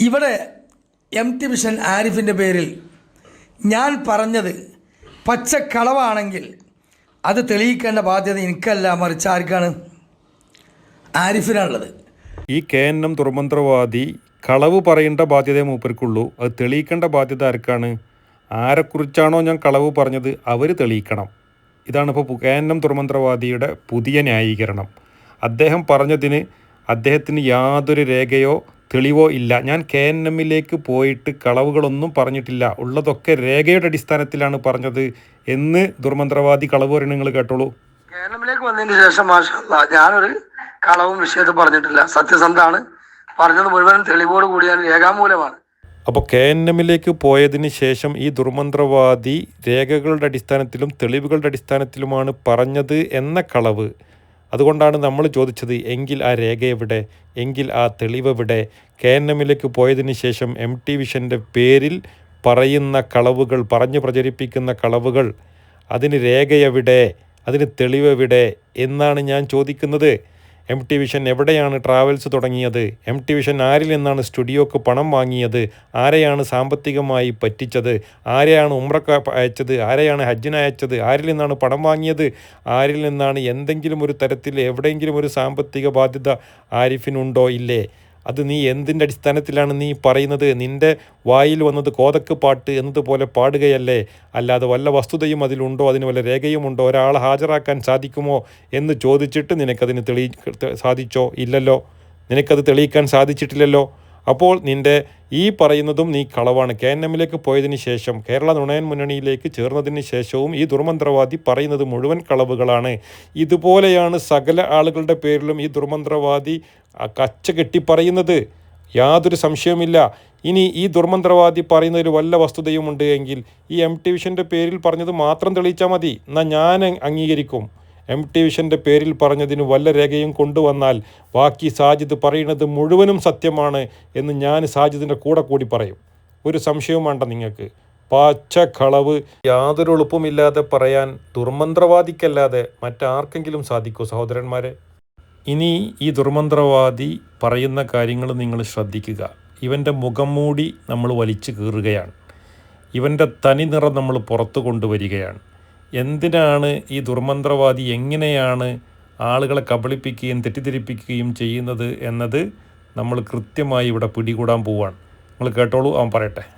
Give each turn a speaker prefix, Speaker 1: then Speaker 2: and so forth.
Speaker 1: ഇവിടെ M T mission ആരിഫിന്റെ പേരിൽ ഞാൻ പറഞ്ഞത് പച്ചക്കളവാണെങ്കിൽ അത് തെളിയിക്കേണ്ട ബാധ്യത എനിക്കല്ല മറിച്ച് ആർക്കാണ്? ആരിഫിനാണുള്ളത്.
Speaker 2: ഈ കെ എൻ എം തുറമന്ത്രവാദി കളവ് പറയേണ്ട ബാധ്യത മൂപ്പർക്കുള്ളൂ. അത് തെളിയിക്കേണ്ട ബാധ്യത ആർക്കാണ്? ആരെക്കുറിച്ചാണോ ഞാൻ കളവ് പറഞ്ഞത് അവർ തെളിയിക്കണം. ഇതാണ് ഇപ്പോൾ കെ എൻ എം തുറമന്ത്രവാദിയുടെ പുതിയ ന്യായീകരണം. അദ്ദേഹം പറഞ്ഞതിന് അദ്ദേഹത്തിന് യാതൊരു രേഖയോ തെളിവോ ഇല്ല. ഞാൻ കെ എൻ എമ്മിലേക്ക് പോയിട്ട് കളവുകളൊന്നും പറഞ്ഞിട്ടില്ല. ഉള്ളതൊക്കെ രേഖയുടെ അടിസ്ഥാനത്തിലാണ് പറഞ്ഞത് എന്ന് ദുർമന്ത്രവാദി കളവ് പറയുന്നത് നിങ്ങൾ കേട്ടോളൂ.
Speaker 3: കേരളത്തിലേക്ക് വന്നതിന് ശേഷം മാഷല്ല ഞാനൊരു കളവും വിഷയത്തിൽ പറഞ്ഞിട്ടില്ല. സത്യസന്ധാണ് പറഞ്ഞത് മുഴുവൻ തെളിവോട് കൂടിയാണ് രേഖാമൂലമാണ്.
Speaker 2: അപ്പോൾ കെ എൻ എമ്മിലേക്ക് പോയതിന് ശേഷം ഈ ദുർമന്ത്രവാദി രേഖകളുടെ അടിസ്ഥാനത്തിലും തെളിവുകളുടെ അടിസ്ഥാനത്തിലുമാണ് പറഞ്ഞത് എന്ന കളവ്. അതുകൊണ്ടാണ് നമ്മൾ ചോദിച്ചത് എങ്കിൽ ആ രേഖ എവിടെ? എങ്കിൽ ആ തെളിവ് എവിടെ? കെ എൻ എമ്മിലേക്ക് പോയതിന് ശേഷം എം ടി വിഷന്റെ പേരിൽ പറയുന്ന കളവുകൾ പറഞ്ഞു പ്രചരിപ്പിക്കുന്ന കളവുകൾ അതിന് രേഖ എവിടെ? അതിന് തെളിവെവിടെ എന്നാണ് ഞാൻ ചോദിക്കുന്നത്. എം ടി വിഷൻ എവിടെയാണ് ട്രാവൽസ് തുടങ്ങിയത്? എം ടി വിഷൻ ആരിൽ നിന്നാണ് സ്റ്റുഡിയോക്ക് പണം വാങ്ങിയത്? ആരെയാണ് സാമ്പത്തികമായി പറ്റിച്ചത്? ആരെയാണ് ഉമ്രക്ക് അയച്ചത്? ആരെയാണ് ഹജ്ജിന് അയച്ചത്? ആരിൽ നിന്നാണ് പണം വാങ്ങിയത്? ആരിൽ നിന്നാണ് എന്തെങ്കിലും ഒരു തരത്തിൽ എവിടെയെങ്കിലും ഒരു സാമ്പത്തിക ബാധ്യത ആരിഫിനുണ്ടോ? ഇല്ലേ? അത് നീ എന്തിന്റെ അടിസ്ഥാനത്തിലാണ് നീ പറയുന്നത്? നിന്റെ വായിൽ വന്നത് കോതക്ക് പാട്ട് എന്നതുപോലെ പാടുകയല്ലേ? അല്ലാതെ വല്ല വസ്തുതയും അതിലുണ്ടോ അതിന് വല്ല രേഖയുമുണ്ടോ ഒരാളെ ഹാജരാക്കാൻ സാധിക്കുമോ എന്ന് ചോദിച്ചിട്ട് നിനക്കതിന് തെളി സാധിച്ചോ? ഇല്ലല്ലോ. നിനക്കത് തെളിയിക്കാൻ സാധിച്ചിട്ടില്ലല്ലോ. അപ്പോൾ നിന്റെ ഈ പറയുന്നതും നീ കളവാണ്. കെ എൻ എമ്മിലേക്ക് പോയതിന് ശേഷം കേരള നുണയൻ മുന്നണിയിലേക്ക് ചേർന്നതിന് ശേഷവും ഈ ദുർമന്ത്രവാദി പറയുന്നത് മുഴുവൻ കളവുകളാണ്. ഇതുപോലെയാണ് സകല ആളുകളുടെ പേരിലും ഈ ദുർമന്ത്രവാദി കച്ച കെട്ടി പറയുന്നത്. യാതൊരു സംശയവുമില്ല. ഇനി ഈ ദുർമന്ത്രവാദി പറയുന്ന ഒരു വല്ല വസ്തുതയുമുണ്ട് എങ്കിൽ ഈ എം ടി വിഷന്റെ പേരിൽ പറഞ്ഞത് മാത്രം തെളിയിച്ചാൽ മതി. എന്നാൽ ഞാൻ അംഗീകരിക്കും. എം ടി വിഷന്റെ പേരിൽ പറഞ്ഞതിന് വല്ല രേഖയും കൊണ്ടുവന്നാൽ ബാക്കി സാജിദ് പറയുന്നത് മുഴുവനും സത്യമാണ് എന്ന് ഞാൻ സാജിദിന്റെ കൂടെ കൂടി പറയും. ഒരു സംശയവും വേണ്ട നിങ്ങൾക്ക്. പച്ചക്കളവ് യാതൊരു എളുപ്പമില്ലാതെ പറയാൻ ദുർമന്ത്രവാദിക്കല്ലാതെ മറ്റാർക്കെങ്കിലും സാധിക്കൂ സഹോദരന്മാരെ? ഇനി ഈ ദുർമന്ത്രവാദി പറയുന്ന കാര്യങ്ങൾ നിങ്ങൾ ശ്രദ്ധിക്കുക. ഇവന്റെ മുഖം മൂടി നമ്മൾ വലിച്ചു കീറുകയാണ്. ഇവന്റെ തനി നിറം നമ്മൾ പുറത്തു കൊണ്ടുവരികയാണ്. എന്തിനാണ് ഈ ദുർമന്ത്രവാദി എങ്ങനെയാണ് ആളുകളെ കബളിപ്പിക്കുകയും തെറ്റിദ്ധരിപ്പിക്കുകയും ചെയ്യുന്നത് എന്നത് നമ്മൾ കൃത്യമായി ഇവിടെ പിടികൂടാൻ പോവുകയാണ് നിങ്ങൾ കേട്ടോളൂ അവൻ പറയട്ടെ.